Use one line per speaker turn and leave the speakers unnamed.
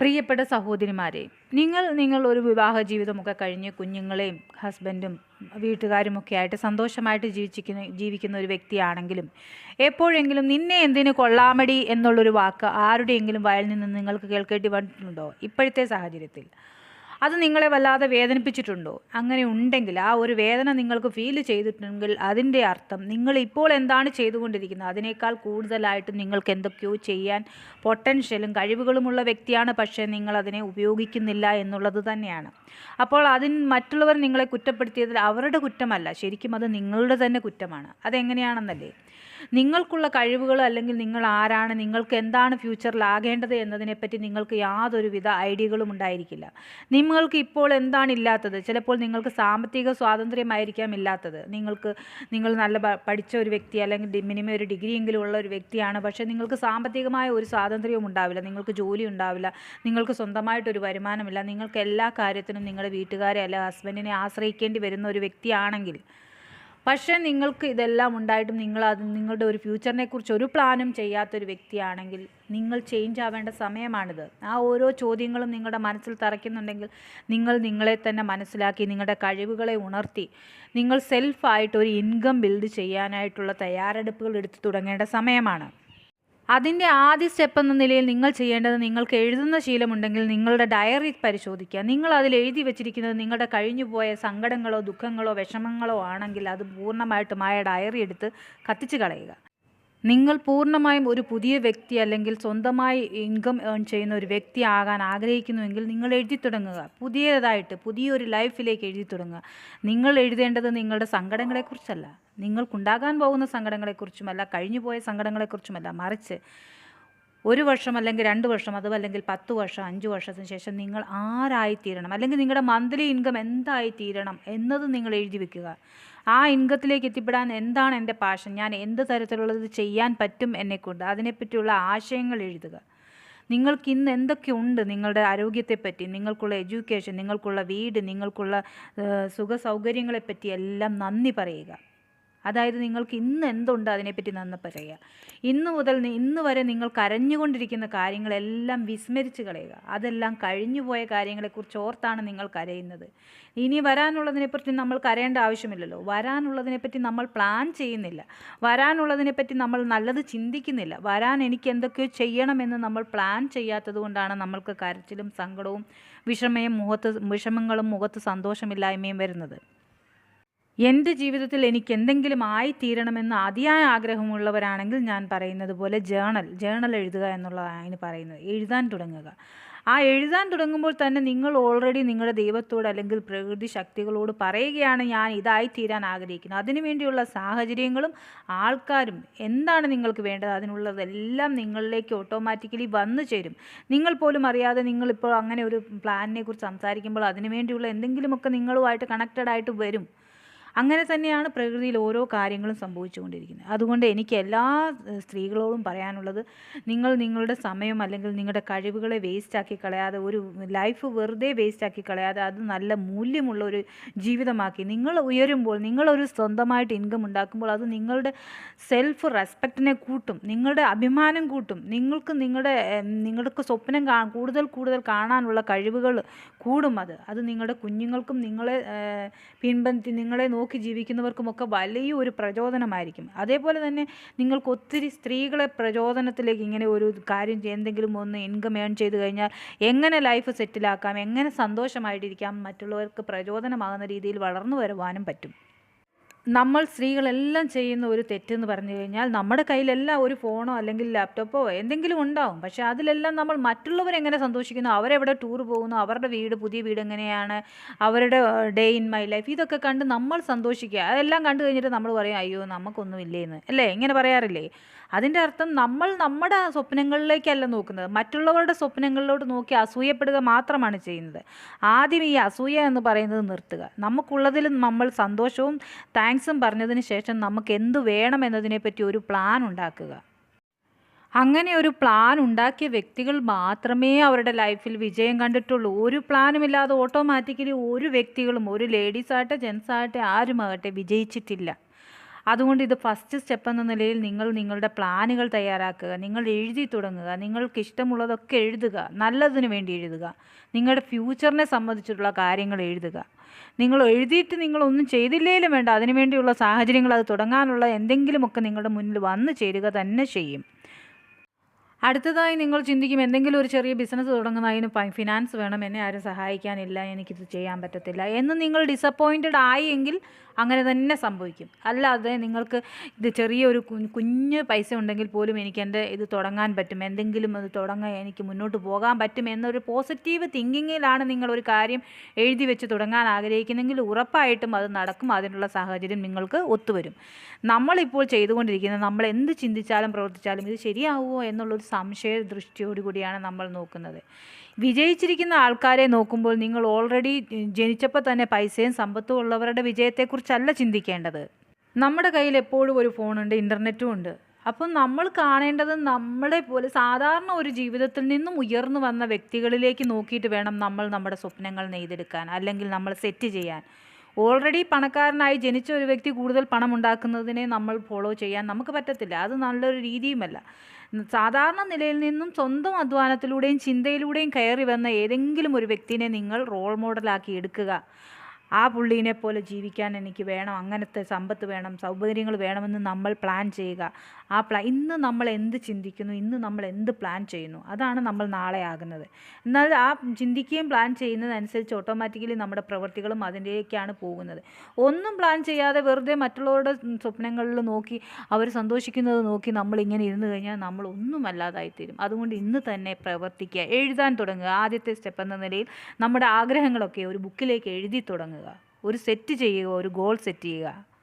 പ്രിയപ്പെട്ട സഹോദരിമാരെ നിങ്ങൾ നിങ്ങൾ ഒരു വിവാഹ ജീവിതമൊക്കെ കഴിഞ്ഞ് കുഞ്ഞുങ്ങളെയും ഹസ്ബൻഡും വീട്ടുകാരുമൊക്കെ ആയിട്ട് സന്തോഷമായിട്ട് ജീവിച്ചിരിക്കുന്ന ജീവിക്കുന്ന ഒരു വ്യക്തിയാണെങ്കിലും എപ്പോഴെങ്കിലും നിന്നെ എന്തിനു കൊള്ളാമടി എന്നുള്ളൊരു വാക്ക് ആരുടെയെങ്കിലും വായിൽ നിന്ന് നിങ്ങൾക്ക് കേൾക്കേണ്ടി വന്നിട്ടുണ്ടോ? ഇപ്പോഴത്തെ സാഹചര്യത്തിൽ. അത് നിങ്ങളെ വല്ലാതെ വേദനിപ്പിച്ചിട്ടുണ്ടോ? അങ്ങനെ ഉണ്ടെങ്കിൽ ആ ഒരു വേദന നിങ്ങൾക്ക് ഫീൽ ചെയ്തിട്ടുണ്ടെങ്കിൽ അതിന്റെ അർത്ഥം നിങ്ങൾ ഇപ്പോൾ എന്താണ് ചെയ്തുകൊണ്ടിരിക്കുന്നത്? അതിനേക്കാൾ കൂടുതലായിട്ട് നിങ്ങൾക്ക് എന്തൊക്കെയോ ചെയ്യാൻ പൊട്ടൻഷ്യലും കഴിവുകളുമുള്ള വ്യക്തിയാണ് പക്ഷേ നിങ്ങൾ അതിനെ ഉപയോഗിക്കുന്നില്ല എന്നുള്ളത് തന്നെയാണ്. അപ്പോൾ അതിന് മറ്റുള്ളവർ നിങ്ങളെ കുറ്റപ്പെടുത്തിയതിൽ അവരുടെ കുറ്റമല്ല ശരിക്കും അത് നിങ്ങളുടെ തന്നെ കുറ്റമാണ്. അതെങ്ങനെയാണെന്നല്ലേ? നിങ്ങൾക്കുള്ള കഴിവുകൾ അല്ലെങ്കിൽ നിങ്ങൾ ആരാണ് നിങ്ങൾക്ക് എന്താണ് ഫ്യൂച്ചറിൽ ആകേണ്ടത് എന്നതിനെപ്പറ്റി നിങ്ങൾക്ക് യാതൊരുവിധ ഐഡിയകളും ഉണ്ടായിരിക്കില്ല. നിങ്ങൾക്ക് ഇപ്പോൾ എന്താണ് ഇല്ലാത്തത്? ചിലപ്പോൾ നിങ്ങൾക്ക് സാമ്പത്തിക സ്വാതന്ത്ര്യമായിരിക്കാം ഇല്ലാത്തത്. നിങ്ങൾക്ക് നിങ്ങൾ നല്ല പഠിച്ച ഒരു വ്യക്തി അല്ലെങ്കിൽ മിനിമം ഒരു ഡിഗ്രിയെങ്കിലും ഉള്ള ഒരു വ്യക്തിയാണ്. പക്ഷേ നിങ്ങൾക്ക് സാമ്പത്തികമായ ഒരു സ്വാതന്ത്ര്യവും ഉണ്ടാവില്ല. നിങ്ങൾക്ക് ജോലി ഉണ്ടാവില്ല. നിങ്ങൾക്ക് സ്വന്തമായിട്ടൊരു വരുമാനമില്ല. നിങ്ങൾക്ക് എല്ലാ കാര്യത്തിനും നിങ്ങളുടെ വീട്ടുകാരെ അല്ല ഹസ്ബൻഡിനെ ആശ്രയിക്കേണ്ടി വരുന്ന ഒരു വ്യക്തിയാണെങ്കിൽ പക്ഷേ നിങ്ങൾക്ക് ഇതെല്ലാം ഉണ്ടായിട്ടും നിങ്ങൾ അത് നിങ്ങളുടെ ഒരു ഫ്യൂച്ചറിനെ കുറിച്ച് ഒരു പ്ലാനും ചെയ്യാത്തൊരു വ്യക്തിയാണെങ്കിൽ നിങ്ങൾ ചേഞ്ച് ആവേണ്ട സമയമാണിത്. ആ ഓരോ ചോദ്യങ്ങളും നിങ്ങളുടെ മനസ്സിൽ തറയ്ക്കുന്നുണ്ടെങ്കിൽ നിങ്ങൾ നിങ്ങളെ തന്നെ മനസ്സിലാക്കി നിങ്ങളുടെ കഴിവുകളെ ഉണർത്തി നിങ്ങൾ സെൽഫായിട്ട് ഒരു ഇൻകം ബിൽഡ് ചെയ്യാനായിട്ടുള്ള തയ്യാറെടുപ്പുകൾ എടുത്തു തുടങ്ങേണ്ട സമയമാണ്. അതിന്റെ ആദ്യ സ്റ്റെപ്പ് എന്ന നിലയിൽ നിങ്ങൾ ചെയ്യേണ്ടത് നിങ്ങൾക്ക് എഴുതുന്ന ശീലമുണ്ടെങ്കിൽ നിങ്ങളുടെ ഡയറി പരിശോധിക്കുക. നിങ്ങൾ അതിൽ എഴുതി വെച്ചിരിക്കുന്നത് നിങ്ങളുടെ കഴിഞ്ഞുപോയ സങ്കടങ്ങളോ ദുഃഖങ്ങളോ വിഷമങ്ങളോ ആണെങ്കിൽ അത് പൂർണമായിട്ടും ആ ഡയറി എടുത്ത് കത്തിച്ച് കളയുക. നിങ്ങൾ പൂർണമായും ഒരു പുതിയ വ്യക്തി അല്ലെങ്കിൽ സ്വന്തമായി ഇൻകം ഏൺ ചെയ്യുന്ന ഒരു വ്യക്തി ആകാൻ ആഗ്രഹിക്കുന്നുവെങ്കിൽ നിങ്ങൾ എഴുതി തുടങ്ങുക. പുതിയതായിട്ട് പുതിയൊരു ലൈഫിലേക്ക് എഴുതി തുടങ്ങുക. നിങ്ങൾ എഴുതേണ്ടത് നിങ്ങളുടെ സങ്കടങ്ങളെക്കുറിച്ചല്ല. നിങ്ങൾക്കുണ്ടാകാൻ പോകുന്ന സങ്കടങ്ങളെക്കുറിച്ചുമല്ല കഴിഞ്ഞുപോയ സങ്കടങ്ങളെക്കുറിച്ചുമല്ല മറിച്ച് ഒരു വർഷം അല്ലെങ്കിൽ രണ്ട് വർഷം അതും അല്ലെങ്കിൽ പത്ത് വർഷം അഞ്ച് വർഷത്തിന് ശേഷം നിങ്ങൾ ആരായിത്തീരണം? അല്ലെങ്കിൽ നിങ്ങളുടെ മന്ത്ലി ഇൻകം എന്തായി തീരണം എന്നത് നിങ്ങൾ എഴുതി വെക്കുക. ആ ഇൻകത്തിലേക്ക് എത്തിപ്പെടാൻ എന്താണ് എന്റെ പാഷൻ ഞാൻ എന്ത് തരത്തിലുള്ളത് ചെയ്യാൻ പറ്റും എന്നെക്കൊണ്ട് അതിനെപ്പറ്റിയുള്ള ആശയങ്ങൾ എഴുതുക. നിങ്ങൾക്ക് ഇന്ന് എന്തൊക്കെയുണ്ട് നിങ്ങളുടെ ആരോഗ്യത്തെപ്പറ്റി? നിങ്ങൾക്കുള്ള എഡ്യൂക്കേഷൻ നിങ്ങൾക്കുള്ള വീട് നിങ്ങൾക്കുള്ള സുഖ സൗകര്യങ്ങളെപ്പറ്റി എല്ലാം നന്ദി പറയുക. അതായത് നിങ്ങൾക്ക് ഇന്ന് എന്തുണ്ട് അതിനെപ്പറ്റി നന്ന പറയുക. ഇന്ന് മുതൽ ഇന്ന് വരെ നിങ്ങൾ കരഞ്ഞുകൊണ്ടിരിക്കുന്ന കാര്യങ്ങളെല്ലാം വിസ്മരിച്ച് കളയുക. അതെല്ലാം കഴിഞ്ഞുപോയ കാര്യങ്ങളെക്കുറിച്ച് ഓർത്താണ് നിങ്ങൾ കരയുന്നത്. ഇനി വരാനുള്ളതിനെപ്പറ്റി നമ്മൾ കരയേണ്ട ആവശ്യമില്ലല്ലോ. വരാനുള്ളതിനെപ്പറ്റി നമ്മൾ പ്ലാൻ ചെയ്യുന്നില്ല. വരാനുള്ളതിനെപ്പറ്റി നമ്മൾ നല്ലത് ചിന്തിക്കുന്നില്ല. വരാൻ എനിക്ക് എന്തൊക്കെയോ ചെയ്യണമെന്ന് നമ്മൾ പ്ലാൻ ചെയ്യാത്തത് കൊണ്ടാണ് നമ്മൾക്ക് കരച്ചിലും സങ്കടവും വിഷമയും മുഖത്ത് വിഷമങ്ങളും മുഖത്ത് സന്തോഷമില്ലായ്മയും വരുന്നത്. എന്റെ ജീവിതത്തിൽ എനിക്ക് എന്തെങ്കിലും ആയിത്തീരണമെന്ന് അതിയായ ആഗ്രഹമുള്ളവരാണെങ്കിൽ ഞാൻ പറയുന്നത് പോലെ ജേണൽ ജേണൽ എഴുതുക എന്നുള്ളതാണ് അതിന് പറയുന്നത്. എഴുതാൻ തുടങ്ങുക. ആ എഴുതാൻ തുടങ്ങുമ്പോൾ തന്നെ നിങ്ങൾ ഓൾറെഡി നിങ്ങളുടെ ദൈവത്തോട് അല്ലെങ്കിൽ പ്രകൃതി ശക്തികളോട് പറയുകയാണ് ഞാൻ ഇതായി തീരാൻ ആഗ്രഹിക്കുന്നത് അതിനുവേണ്ടിയുള്ള സാഹചര്യങ്ങളും ആൾക്കാരും എന്താണ് നിങ്ങൾക്ക് വേണ്ടത്? അതിനുള്ളതെല്ലാം നിങ്ങളിലേക്ക് ഓട്ടോമാറ്റിക്കലി വന്നു ചേരും. നിങ്ങൾ പോലും അറിയാതെ നിങ്ങളിപ്പോൾ അങ്ങനെ ഒരു പ്ലാനിനെ കുറിച്ച് സംസാരിക്കുമ്പോൾ അതിനുവേണ്ടിയുള്ള എന്തെങ്കിലുമൊക്കെ നിങ്ങളുമായിട്ട് കണക്റ്റഡ് ആയിട്ട് വരും. അങ്ങനെ തന്നെയാണ് പ്രകൃതിയിൽ ഓരോ കാര്യങ്ങളും സംഭവിച്ചുകൊണ്ടിരിക്കുന്നത്. അതുകൊണ്ട് എനിക്ക് എല്ലാ സ്ത്രീകളോടും പറയാനുള്ളത് നിങ്ങൾ നിങ്ങളുടെ സമയം അല്ലെങ്കിൽ നിങ്ങളുടെ കഴിവുകളെ വേസ്റ്റാക്കി കളയാതെ ഒരു ലൈഫ് വെറുതെ വേസ്റ്റാക്കി കളയാതെ അത് നല്ല മൂല്യമുള്ള ഒരു ജീവിതമാക്കി. നിങ്ങൾ ഉയരുമ്പോൾ നിങ്ങളൊരു സ്വന്തമായിട്ട് ഇൻകം ഉണ്ടാക്കുമ്പോൾ അത് നിങ്ങളുടെ സെൽഫ് റെസ്പെക്റ്റിനെ കൂട്ടും നിങ്ങളുടെ അഭിമാനം കൂട്ടും. നിങ്ങൾക്ക് നിങ്ങളുടെ നിങ്ങൾക്ക് സ്വപ്നം കൂടുതൽ കൂടുതൽ കാണാനുള്ള കഴിവുകൾ കൂടും അത്. അത് നിങ്ങളുടെ കുഞ്ഞുങ്ങൾക്കും നിങ്ങളെ പിൻപന്തി നിങ്ങളെ നോക്കി ജീവിക്കുന്നവർക്കുമൊക്കെ വലിയ ഒരു പ്രചോദനമായിരിക്കും. അതേപോലെ തന്നെ നിങ്ങൾക്ക് ഒത്തിരി സ്ത്രീകളെ പ്രചോദനത്തിലേക്ക് ഇങ്ങനെ ഒരു കാര്യം എന്തെങ്കിലും ഒന്ന് ഇൻകം ഏൺ ചെയ്ത് കഴിഞ്ഞാൽ എങ്ങനെ ലൈഫ് സെറ്റിലാക്കാം എങ്ങനെ സന്തോഷമായിട്ടിരിക്കാം മറ്റുള്ളവർക്ക് പ്രചോദനമാകുന്ന രീതിയിൽ വളർന്നു വരുവാനും പറ്റും. നമ്മൾ സ്ത്രീകളെല്ലാം ചെയ്യുന്ന ഒരു തെറ്റെന്ന് പറഞ്ഞു കഴിഞ്ഞാൽ നമ്മുടെ കയ്യിലെല്ലാം ഒരു ഫോണോ അല്ലെങ്കിൽ ലാപ്ടോപ്പോ എന്തെങ്കിലും ഉണ്ടാവും. പക്ഷെ അതിലെല്ലാം നമ്മൾ മറ്റുള്ളവരെങ്ങനെ സന്തോഷിക്കുന്നു? അവരെവിടെ ടൂർ പോകുന്നു? അവരുടെ വീട് പുതിയ വീട് എങ്ങനെയാണ്? അവരുടെ ഡേ ഇൻ മൈ ലൈഫ് ഇതൊക്കെ കണ്ട് നമ്മൾ സന്തോഷിക്കുക. അതെല്ലാം കണ്ടു കഴിഞ്ഞിട്ട് നമ്മൾ പറയും അയ്യോ നമുക്കൊന്നും ഇല്ലേന്ന്. അല്ലേ? ഇങ്ങനെ പറയാറില്ലേ? അതിന്റെ അർത്ഥം നമ്മൾ നമ്മുടെ സ്വപ്നങ്ങളിലേക്കല്ല നോക്കുന്നത്. മറ്റുള്ളവരുടെ സ്വപ്നങ്ങളിലോട്ട് നോക്കി അസൂയപ്പെടുക മാത്രമാണ് ചെയ്യുന്നത്. ആദ്യം ഈ അസൂയ എന്ന് പറയുന്നത് നിർത്തുക. നമുക്കുള്ളതിൽ നമ്മൾ സന്തോഷവും താങ്ക്സും പറഞ്ഞതിന് ശേഷം നമുക്ക് എന്ത് വേണമെന്നതിനെ പറ്റി ഒരു പ്ലാൻ ഉണ്ടാക്കുക. അങ്ങനെ ഒരു പ്ലാൻ ഉണ്ടാക്കിയ വ്യക്തികൾ മാത്രമേ അവരുടെ ലൈഫിൽ വിജയം കണ്ടിട്ടുള്ളൂ. ഒരു പ്ലാനുമില്ലാതെ ഓട്ടോമാറ്റിക്കലി ഒരു വ്യക്തികളും ഒരു ലേഡീസ് ആകട്ടെ ജെൻസ് ആകട്ടെ ആരുമാകട്ടെ വിജയിച്ചിട്ടില്ല. അതുകൊണ്ട് ഇത് ഫസ്റ്റ് സ്റ്റെപ്പ് എന്ന നിലയിൽ നിങ്ങൾ നിങ്ങളുടെ പ്ലാനുകൾ തയ്യാറാക്കുക നിങ്ങൾ എഴുതി തുടങ്ങുക നിങ്ങൾക്ക് ഇഷ്ടമുള്ളതൊക്കെ എഴുതുക നല്ലതിന് വേണ്ടി എഴുതുക നിങ്ങളുടെ ഫ്യൂച്ചറിനെ സംബന്ധിച്ചിട്ടുള്ള കാര്യങ്ങൾ എഴുതുക. നിങ്ങൾ എഴുതിയിട്ട് നിങ്ങളൊന്നും ചെയ്തില്ലേലും വേണ്ട അതിനു വേണ്ടിയുള്ള സാഹചര്യങ്ങൾ അത് തുടങ്ങാനുള്ള എന്തെങ്കിലുമൊക്കെ നിങ്ങളുടെ മുന്നിൽ വന്നു ചേരുക തന്നെ ചെയ്യും. അടുത്തതായി നിങ്ങൾ ചിന്തിക്കും എന്തെങ്കിലും ഒരു ചെറിയ ബിസിനസ് തുടങ്ങുന്നതിന് ഫിനാൻസ് വേണം. എന്നെ ആരും സഹായിക്കാനില്ല. എനിക്കിത് ചെയ്യാൻ പറ്റത്തില്ല. എന്ന് നിങ്ങൾ ഡിസപ്പോയിന്റഡ് ആയി എങ്കിൽ അങ്ങനെ തന്നെ സംഭവിക്കും. അല്ലാതെ നിങ്ങൾക്ക് ഇത് ചെറിയൊരു കുഞ്ഞ് പൈസ ഉണ്ടെങ്കിൽ പോലും എനിക്ക് എന്റെ ഇത് തുടങ്ങാൻ പറ്റും. എന്തെങ്കിലും അത് തുടങ്ങാൻ എനിക്ക് മുന്നോട്ട് പോകാൻ പറ്റും എന്നൊരു പോസിറ്റീവ് തിങ്കിങ്ങിലാണ് നിങ്ങൾ ഒരു കാര്യം എഴുതി വെച്ച് തുടങ്ങാൻ ആഗ്രഹിക്കുന്നെങ്കിൽ ഉറപ്പായിട്ടും അത് നടക്കും. അതിനുള്ള സാഹചര്യം നിങ്ങൾക്ക് ഒത്തുവരും. നമ്മളിപ്പോൾ ചെയ്തുകൊണ്ടിരിക്കുന്നത് നമ്മൾ എന്ത് ചിന്തിച്ചാലും പ്രവർത്തിച്ചാലും ഇത് ശരിയാവുമോ എന്നുള്ളൊരു സംശയ ദൃഷ്ടിയോടുകൂടിയാണ് നമ്മൾ നോക്കുന്നത്. വിജയിച്ചിരിക്കുന്ന ആൾക്കാരെ നോക്കുമ്പോൾ നിങ്ങൾ ഓൾറെഡി ജനിച്ചപ്പോൾ തന്നെ പൈസയും സമ്പത്തും ഉള്ളവരുടെ വിജയത്തെക്കുറിച്ചല്ല ചിന്തിക്കേണ്ടത്. നമ്മുടെ കയ്യിൽ എപ്പോഴും ഒരു ഫോണുണ്ട് ഇന്റർനെറ്റും ഉണ്ട്. അപ്പം നമ്മൾ കാണേണ്ടത് നമ്മളെ പോലെ സാധാരണ ഒരു ജീവിതത്തിൽ നിന്നും ഉയർന്നു വന്ന വ്യക്തികളിലേക്ക് നോക്കിയിട്ട് വേണം നമ്മൾ നമ്മുടെ സ്വപ്നങ്ങൾ നെയ്തെടുക്കാൻ അല്ലെങ്കിൽ നമ്മൾ സെറ്റ് ചെയ്യാൻ. ഓൾറെഡി പണക്കാരനായി ജനിച്ച ഒരു വ്യക്തി കൂടുതൽ പണം ഉണ്ടാക്കുന്നതിനെ നമ്മൾ ഫോളോ ചെയ്യാൻ നമുക്ക് പറ്റത്തില്ല. അത് നല്ലൊരു രീതിയുമല്ല. സാധാരണ നിലയിൽ നിന്നും സ്വന്തം അധ്വാനത്തിലൂടെയും ചിന്തയിലൂടെയും കയറി വന്ന ഏതെങ്കിലും ഒരു വ്യക്തിനെ നിങ്ങൾ റോൾ മോഡലാക്കി എടുക്കുക. ആ പുള്ളീനെ പോലെ ജീവിക്കാൻ എനിക്ക് വേണം അങ്ങനത്തെ സമ്പത്ത് വേണം സൗകര്യങ്ങൾ വേണമെന്ന് നമ്മൾ പ്ലാൻ ചെയ്യുക. ആ പ്ലാ ഇന്ന് നമ്മൾ എന്ത് ചിന്തിക്കുന്നു ഇന്ന് നമ്മൾ എന്ത് പ്ലാൻ ചെയ്യുന്നു അതാണ് നമ്മൾ നാളെ ആകുന്നത്. എന്നാൽ ആ ചിന്തിക്കുകയും പ്ലാൻ ചെയ്യുന്നതനുസരിച്ച് ഓട്ടോമാറ്റിക്കലി നമ്മുടെ പ്രവൃത്തികളും അതിന്റെയൊക്കെയാണ് പോകുന്നത്. ഒന്നും പ്ലാൻ ചെയ്യാതെ വെറുതെ മറ്റുള്ളവരുടെ സ്വപ്നങ്ങളിൽ നോക്കി അവർ സന്തോഷിക്കുന്നത് നോക്കി നമ്മൾ ഇങ്ങനെ ഇരുന്ന് കഴിഞ്ഞാൽ നമ്മൾ ഒന്നുമല്ലാതായിത്തീരും അതുകൊണ്ട് ഇന്ന് തന്നെ പ്രവർത്തിക്കുക എഴുതാൻ തുടങ്ങുക. ആദ്യത്തെ സ്റ്റെപ്പ് എന്ന നിലയിൽ നമ്മുടെ ആഗ്രഹങ്ങളൊക്കെ ഒരു ബുക്കിലേക്ക് എഴുതി തുടങ്ങുക ഒരു സെറ്റ് ചെയ്യുക ഒരു ഗോൾ സെറ്റ് ചെയ്യുക.